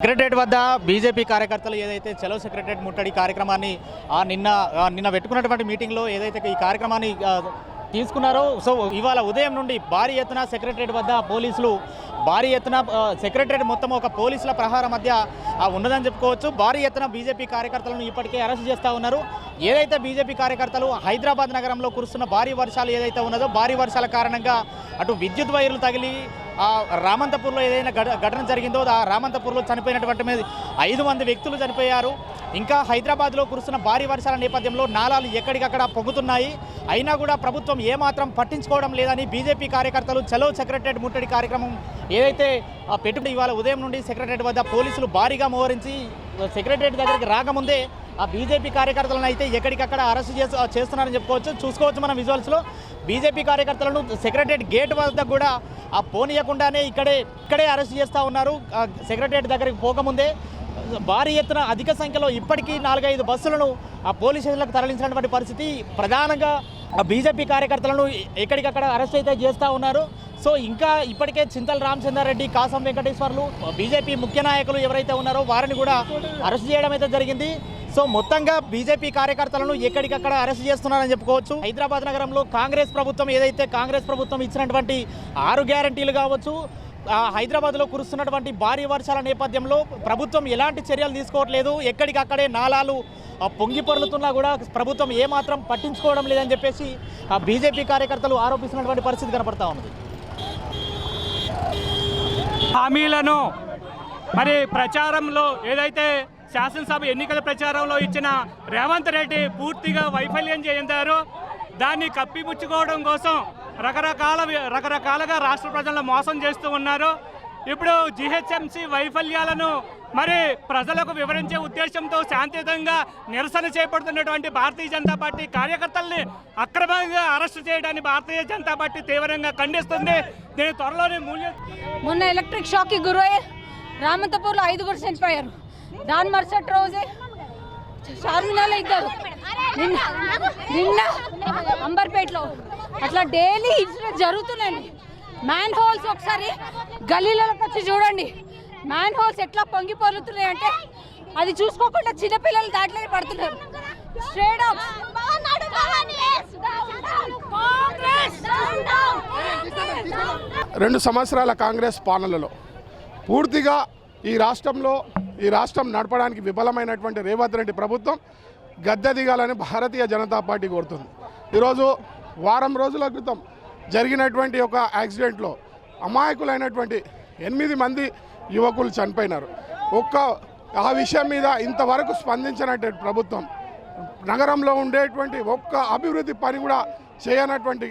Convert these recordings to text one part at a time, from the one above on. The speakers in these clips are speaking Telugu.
సెక్రటరేట్ వద్ద బీజేపీ కార్యకర్తలు ఏదైతే చలో సెక్రటరేట్ ముట్టడి కార్యక్రమాన్ని నిన్న నిన్న పెట్టుకున్నటువంటి మీటింగ్లో ఏదైతే ఈ కార్యక్రమాన్ని తీసుకున్నారో. సో ఇవాళ ఉదయం నుండి భారీ ఎత్తున సెక్రటరేట్ వద్ద పోలీసులు భారీ ఎత్తున సెక్రటరేట్ మొత్తం ఒక పోలీసుల ప్రహార మధ్య ఉన్నదని చెప్పుకోవచ్చు. భారీ ఎత్తున బీజేపీ కార్యకర్తలను ఇప్పటికే అరెస్ట్ చేస్తూ ఉన్నారు. ఏదైతే బీజేపీ కార్యకర్తలు హైదరాబాద్ నగరంలో కురుస్తున్న భారీ వర్షాలు ఏదైతే ఉన్నదో భారీ వర్షాల కారణంగా అటు విద్యుత్ వైర్లు తగిలి రామంతపూర్లో ఏదైనా ఘటన జరిగిందో ఆ రామంతపూర్లో చనిపోయినటువంటి మీద ఐదు మంది వ్యక్తులు చనిపోయారు. ఇంకా హైదరాబాద్లో కురుస్తున్న భారీ వర్షాల నేపథ్యంలో నాలాలు ఎక్కడికక్కడ పొంగుతున్నాయి. అయినా కూడా ప్రభుత్వం ఏమాత్రం పట్టించుకోవడం లేదని బీజేపీ కార్యకర్తలు చలో సెక్రటరేట్ ముట్టడి కార్యక్రమం ఏదైతే ఆ పెట్టుబడి ఇవాళ ఉదయం నుండి సెక్రటరేట్ వద్ద పోలీసులు భారీగా మోహరించి సెక్రటరేట్ దగ్గరికి రాకముందే ఆ బీజేపీ కార్యకర్తలను అయితే ఎక్కడికక్కడ అరెస్ట్ చేస్తూ చేస్తున్నారని చెప్పుకోవచ్చు. చూసుకోవచ్చు మనం విజువల్స్లో. బీజేపీ కార్యకర్తలను సెక్రటరేట్ గేట్ వద్ద కూడా ఆ పోనీయకుండానే ఇక్కడే ఇక్కడే అరెస్ట్ చేస్తూ ఉన్నారు. సెక్రటరేట్ దగ్గరికి పోకముందే భారీ ఎత్తున అధిక సంఖ్యలో ఇప్పటికీ నాలుగైదు బస్సులను ఆ పోలీస్ స్టేషన్లకు తరలించినటువంటి పరిస్థితి ప్రధానంగా ఆ బీజేపీ కార్యకర్తలను ఎక్కడికక్కడ అరెస్ట్ అయితే చేస్తూ ఉన్నారు. సో ఇంకా ఇప్పటికే చింతల రామచంద్రారెడ్డి కాసం వెంకటేశ్వర్లు బీజేపీ ముఖ్య నాయకులు ఎవరైతే ఉన్నారో వారిని కూడా అరెస్ట్ చేయడం అయితే జరిగింది. సో మొత్తంగా బీజేపీ కార్యకర్తలను ఎక్కడికక్కడ అరెస్ట్ చేస్తున్నారని చెప్పుకోవచ్చు. హైదరాబాద్ నగరంలో కాంగ్రెస్ ప్రభుత్వం ఏదైతే కాంగ్రెస్ ప్రభుత్వం ఇచ్చినటువంటి ఆరు గ్యారంటీలు కావచ్చు హైదరాబాద్లో కురుస్తున్నటువంటి భారీ వర్షాల నేపథ్యంలో ప్రభుత్వం ఎలాంటి చర్యలు తీసుకోవట్లేదు. ఎక్కడికక్కడే నాలాలు ఆ, పొంగి పొరులుతున్నా కూడా ప్రభుత్వం ఏమాత్రం పట్టించుకోవడం లేదని చెప్పేసి ఆ బీజేపీ కార్యకర్తలు ఆరోపిస్తున్నటువంటి పరిస్థితి కనపడతా ఉంది హామీలను మరి ప్రచారంలో ఏదైతే శాసనసభ ఎన్నికల ప్రచారంలో ఇచ్చిన రేవంత్ రెడ్డి పూర్తిగా వైఫల్యం చెందారో. దాన్ని కప్పిపుచ్చుకోవడం కోసం రకరకాల రకరకాలుగా రాష్ట్ర ప్రజలను మోసం చేస్తూ ఉన్నారు. ఇప్పుడు జిహెచ్ఎంసి వైఫల్యాలను మరి ప్రజలకు వివరించే ఉద్దేశంతో శాంతియుతంగా నిరసన చేపడుతున్నటువంటి భారతీయ జనతా పార్టీ కార్యకర్తల్ని అక్రమంగా అరెస్టు చేయడాన్ని భారతీయ జనతా పార్టీ తీవ్రంగా ఖండిస్తుంది. దీని త్వరలోనే మూల్య మొన్న ఎలక్ట్రిక్ షాక్కి గురయ్యి రామంతపూర్లో ఐదుగురు చనిపోయారు. దాని మరుసటి రోజే చార్మినార్లో ఇద్దరు. నిన్న నిన్న అంబర్పేటలో అట్లా డైలీ ఇన్సిడెంట్ జరుగుతున్నాయండి మ్యాన్ హోల్స్ ఒకసారి గల్లీలలోకి వచ్చి చూడండి. మ్యాన్ హోల్స్ ఎట్లా పొంగి పొరుతున్నాయి అంటే అది చూసుకోకుండా చిన్నపిల్లలు దాంట్లోనే పడుతున్నారు. స్ట్రేట్ అప్ రెండు సంవత్సరాల కాంగ్రెస్ పాలనలో పూర్తిగా ఈ రాష్ట్రంలో ఈ రాష్ట్రం నడపడానికి విఫలమైనటువంటి రేవంత్ రెడ్డి ప్రభుత్వం గద్దె దిగాలని భారతీయ జనతా పార్టీ కోరుతుంది. ఈరోజు వారం రోజుల క్రితం జరిగినటువంటి ఒక యాక్సిడెంట్లో అమాయకులైనటువంటి ఎనిమిది మంది యువకులు చనిపోయినారు. ఒక్క ఆ విషయం మీద ఇంతవరకు స్పందించినటువంటి ప్రభుత్వం నగరంలో ఉండేటువంటి ఒక్క అభివృద్ధి పని కూడా చేయనటువంటి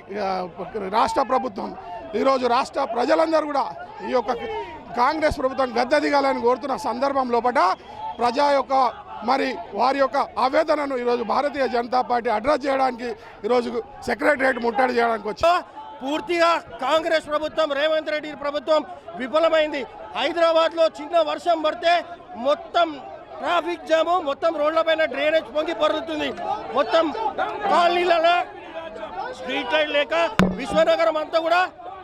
రాష్ట్ర ప్రభుత్వం ఈరోజు రాష్ట్ర ప్రజలందరూ కూడా ఈ యొక్క కాంగ్రెస్ ప్రభుత్వం గద్దె దిగాలని కోరుతున్న సందర్భం లోపల ప్రజా యొక్క మరి వారి యొక్క ఆవేదనను ఈరోజు భారతీయ జనతా పార్టీ అడ్రస్ చేయడానికి ఈరోజు సెక్రటరియట్ ముట్టడి చేయడానికి వచ్చి పూర్తిగా కాంగ్రెస్ ప్రభుత్వం రేవంత్ రెడ్డి ప్రభుత్వం విఫలమైంది. హైదరాబాద్లో చిన్న వర్షం పడితే మొత్తం ట్రాఫిక్ జాము మొత్తం రోడ్లపైన డ్రైనేజ్ పొంగి పరుతుంది మొత్తం కాలనీలలో స్ట్రీట్ లైట్ లేక విశ్వనగరం అంతా కూడా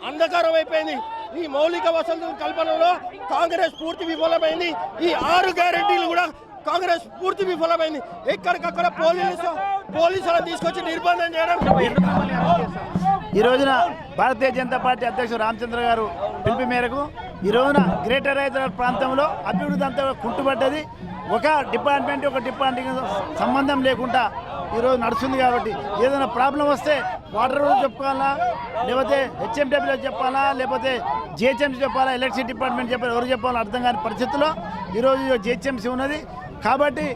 అంధకారం అయిపోయింది. ఈ మౌలిక వసతుల కల్పనలో కాంగ్రెస్ పూర్తి విఫలమైంది. ఈ ఆరు గ్యారెంటీలు కూడా కాంగ్రెస్ పూర్తి విఫలమైంది. ఎక్కడికక్కడ పోలీసు పోలీసులను తీసుకొచ్చి నిర్బంధం చేయడం ఈ రోజున భారతీయ జనతా పార్టీ అధ్యక్షుడు రామచంద్ర గారు పిలుపు మేరకు ఈ రోజున గ్రేటర్ హైదరాబాద్ ప్రాంతంలో అభివృద్ధి అంతా కుంటుపడ్డది. ఒక డిపార్ట్మెంట్ ఒక డిపార్ట్మెంట్ సంబంధం లేకుండా ఈరోజు నడుస్తుంది కాబట్టి ఏదైనా ప్రాబ్లం వస్తే వాటర్ చెప్పుకోవాలా లేకపోతే హెచ్ఎండబ్ల్యూ చెప్పాలా? లేకపోతే జిహెచ్ఎంసీ చెప్పాలా? ఎలక్ట్రిసిటీ డిపార్ట్మెంట్ చెప్పాలి? ఎవరు చెప్పాలో అర్థం కాని పరిస్థితుల్లో ఈరోజు జిహెచ్ఎంసీ ఉన్నది. కాబట్టి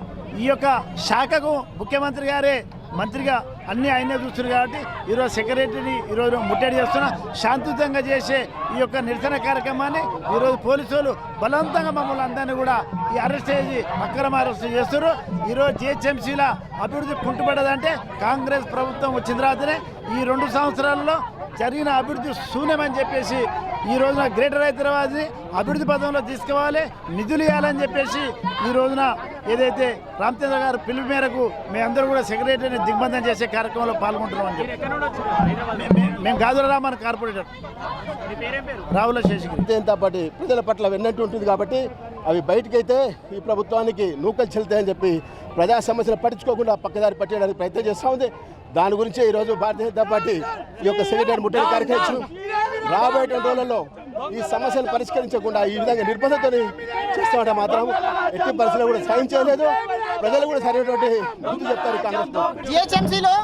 ఈ యొక్క శాఖకు ముఖ్యమంత్రి గారే మంత్రిగా అన్ని ఆయనే చూస్తున్నారు కాబట్టి ఈరోజు సెక్రటరీని ఈరోజు ముట్టడి చేస్తున్నా. శాంతియుతంగా చేసే ఈ యొక్క నిరసన కార్యక్రమాన్ని ఈరోజు పోలీసులు బలవంతంగా మమ్మల్ని అందరినీ కూడా ఈ అరెస్ట్ చేసి అక్రమ అరెస్ట్ చేస్తున్నారు. ఈరోజు జిహెచ్ఎంసీల అభివృద్ధి కుంటుపడదంటే కాంగ్రెస్ ప్రభుత్వం వచ్చిన తర్వాతనే ఈ రెండు సంవత్సరాల్లో జరిగిన అభివృద్ధి శూన్యమని చెప్పేసి ఈ రోజున గ్రేటర్ హైదరాబాద్ని అభివృద్ధి పదంలో తీసుకోవాలి నిధులు ఇవ్వాలని చెప్పేసి ఈ రోజున ఏదైతే రామచంద్ర గారు పిలుపు మేరకు మేమందరూ కూడా సెక్రటరీని దిగ్బంధం చేసే కార్యక్రమంలో పాల్గొంటున్నాం అని చెప్పి మేము గాజులరామన్ కార్పొరేటర్. రావుల శేషగిరి. జనతా పార్టీ ప్రజల పట్ల వెన్నట్టు ఉంటుంది కాబట్టి అవి బయటకైతే ఈ ప్రభుత్వానికి నూకలు చెల్తాయని చెప్పి ప్రజా సమస్యలు పట్టించుకోకుండా పక్కదారి పట్టేయడానికి ప్రయత్నం చేస్తూ ఉంది. దాని గురించి ఈరోజు భారతీయ జనతా పార్టీ ఈ యొక్క సెక్రటరీ ముట్టడి కార్యక్రమం రాబోయే రోజులలో ఈ సమస్యను పరిష్కరించకుండా ఈ విధంగా నిర్బంధతో చేస్తామంటే మాత్రం ఎట్టి పరిస్థితులు కూడా సహించలేదు. ప్రజలు కూడా సరైనటువంటి బుద్ధి చెప్తారు కాంగ్రెస్ జిహెచ్ఎంసీలో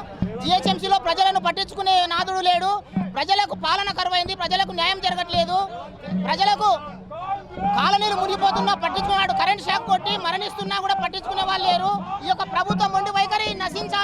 జిహెచ్ఎంసీలో ప్రజలను పట్టించుకునే నాదుడు లేడు. ప్రజలకు పాలన కరువైంది ప్రజలకు న్యాయం జరగట్లేదు. ప్రజలకు కాలనీరు మునిగిపోతున్నా పట్టించుకున్నాడు కరెంట్ షాక్ కొట్టి మరణిస్తున్నా కూడా పట్టించుకునే వాళ్ళు లేరు. ఈ యొక్క ప్రభుత్వం ఉండి వైఖరి నశించాలి.